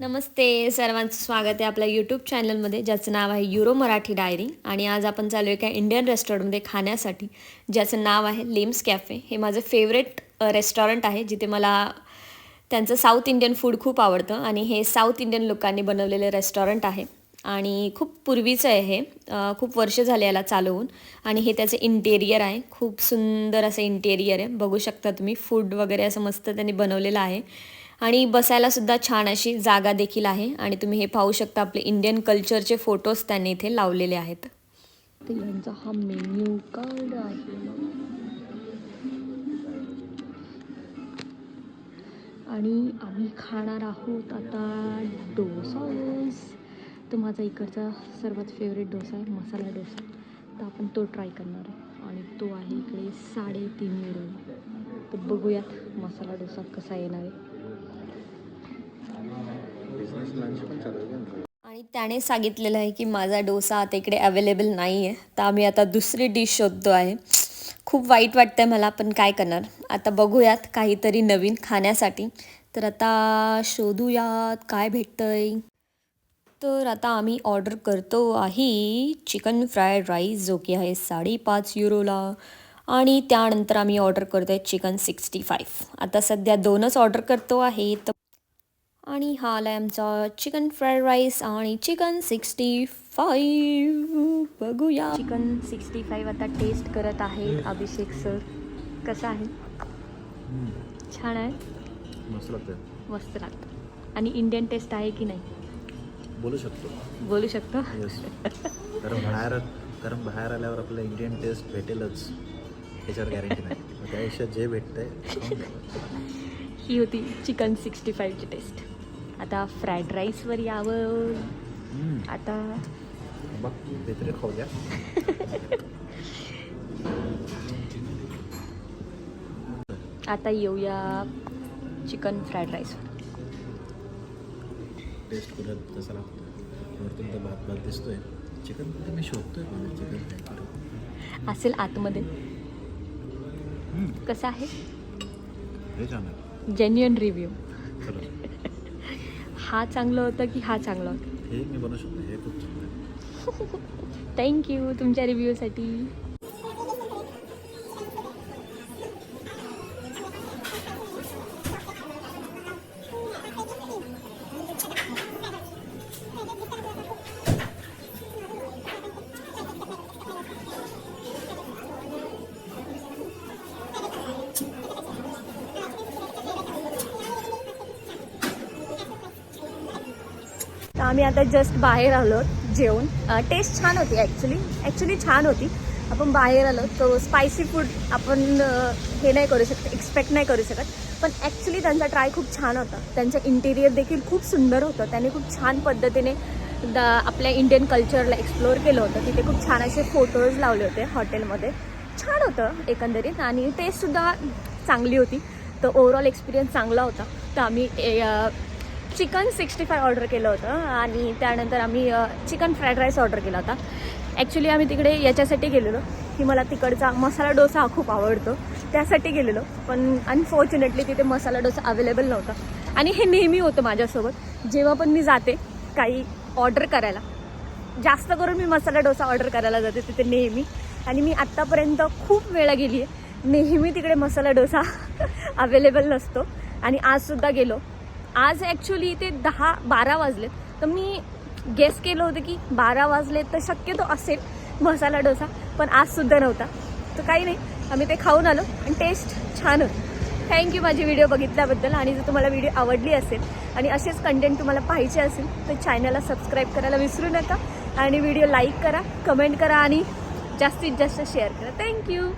नमस्ते सर्वांचं स्वागत आहे आपल्या यूट्यूब चॅनलमध्ये ज्याचं नाव आहे युरो मराठी डायरी आणि आज आपण चालू आहे एका इंडियन रेस्टॉरंटमध्ये खाण्यासाठी ज्याचं नाव आहे लेम्स कॅफे हे माझं फेवरेट रेस्टॉरंट आहे जिथे मला त्यांचं साऊथ इंडियन फूड खूप आवडतं. आणि हे साऊथ इंडियन लोकांनी बनवलेलं रेस्टॉरंट आहे. आणि खूप पूर्वीचं आहे हे. खूप वर्ष झाले याला चालवून. आणि हे त्याचं इंटेरियर आहे. खूप सुंदर असं इंटेरियर आहे. बघू शकता तुम्ही फूड वगैरे असं मस्त त्यांनी बनवलेलं आहे. आणि बसायला सुद्धा छान अशी जागा देखील आहे. आणि तुम्ही हे पाहू शकता आपले इंडियन कल्चरचे फोटोज त्यांनी इथे लावलेले आहेत. यांचा हा मेन्यू कार्ड आहे. आणि आम्ही खाणार आहोत आता डोसा तर माझा इकडचा सर्वात फेवरेट डोसा आहे मसाला डोसा. तर आपण तो ट्राय करणार आहे. आणि तो आहे इकडे साडेतीन युरो तर बघूयात मसाला डोसा कसा येणार आहे? आणि त्याने सांगितलेलं आहे की माझा डोसा आता इकडे अवेलेबल नाही आहे तर आम्ही आता दुसरी डिश शोधतो आहे. खूप वाईट वाटतं आहे मला पण काय करणार? आता बघूयात काहीतरी नवीन खाण्यासाठी. तर आता शोधूयात काय भेटतंय. तर आता आम्ही ऑर्डर करतो आहे चिकन फ्राईड राईस जो की आहे साडेपाच युरोला आणि त्यानंतर आम्ही ऑर्डर करतो आहे चिकन सिक्स्टी फाईव्ह. आता सध्या दोनच ऑर्डर करतो आहे. तर आणि हा आला आहे आमचा चिकन फ्राईड राईस आणि चिकन सिक्स्टी फाईव्ह. बघूया. चिकन सिक्स्टी फाईव्ह आता टेस्ट करत आहे अभिषेक सर कसं आहे? छान आहे? मस्त लागतं मस्त लागतं. आणि इंडियन टेस्ट आहे की नाही? बोलू शकतो. बोलू शकतो? कारण बाहेर कारण बाहेर आल्यावर आपलं इंडियन टेस्ट भेटेलच. त्याच्यावर गॅरंटी नाही. मग त्यापेक्षा जे भेटतंय. ही होती चिकन सिक्स्टी फाईव्हची टेस्ट आता फ्राईड राईसवर यावं. आता बघ बेतरी खाऊ द्या. आता येऊया चिकन फ्राईड राईसवर टेस्ट करत तसा लागतो. वरतून तर भात भात दिसतोय चिकन मी शोधतोय मला चिकन असेल आतमध्ये. कसं आहे? जेन्युअन रिव्ह्यू हा चांगलं होतं की हा चांगला होता? हे मी बनवू शकतो हे खूप चांगलं आहे. थँक्यू तुमच्या रिव्ह्यूसाठी आम्ही आता जस्ट बाहेर आलो जेवण टेस्ट छान होती ॲक्च्युली ॲक्च्युली छान होती. आपण बाहेर आलो तर स्पायसी फूड आपण हे नाही करू शकत एक्सपेक्ट नाही करू शकत. पण ॲक्च्युली त्यांचा ट्राय खूप छान होता. त्यांचं इंटिरियर देखील खूप सुंदर होतं. त्यांनी खूप छान पद्धतीने द आपल्या इंडियन कल्चरला एक्सप्लोअर केलं होतं. तिथे खूप छान असे फोटोज लावले होते हॉटेलमध्ये छान होतं एकंदरीत आणि टेस्टसुद्धा चांगली होती. तर ओव्हरऑल एक्सपिरियन्स चांगला होता. तर आम्ही ए, चिकन सिक्स्टी फाय ऑर्डर केलं होतं आणि त्यानंतर आम्ही चिकन फ्राईड राईस ऑर्डर केला होता. ॲक्च्युली आम्ही तिकडे याच्यासाठी गेलेलो. की मला तिकडचा मसाला डोसा हा खूप आवडतो. त्यासाठी गेलेलो. पण अनफॉर्च्युनेटली तिथे मसाला डोसा अवेलेबल नव्हता. आणि हे नेहमी होतं माझ्यासोबत. जेव्हा पण मी जाते काही ऑर्डर करायला जास्त करून मी मसाला डोसा ऑर्डर करायला जाते तिथे नेहमी. आणि मी आत्तापर्यंत खूप वेळा गेली आहे नेहमी तिकडे मसाला डोसा अवेलेबल नसतो. आणि आजसुद्धा गेलो. आज ॲक्च्युली ते दहा बारा वाजले तर मी गेस केलं होतं की बारा वाजले तर शक्यतो असेल मसाला डोसा पण आजसुद्धा नव्हता. तर काही नाही आम्ही ते खाऊन आलो आणि टेस्ट छान होती. थँक्यू माझी व्हिडिओ बघितल्याबद्दल. आणि जर तुम्हाला व्हिडिओ आवडली असेल आणि असेच कंटेंट तुम्हाला पाहिजे असेल तर चॅनलला सबस्क्राईब करायला विसरू नका. आणि व्हिडिओ लाईक करा कमेंट करा आणि जास्तीत जास्त शेअर करा. थँक्यू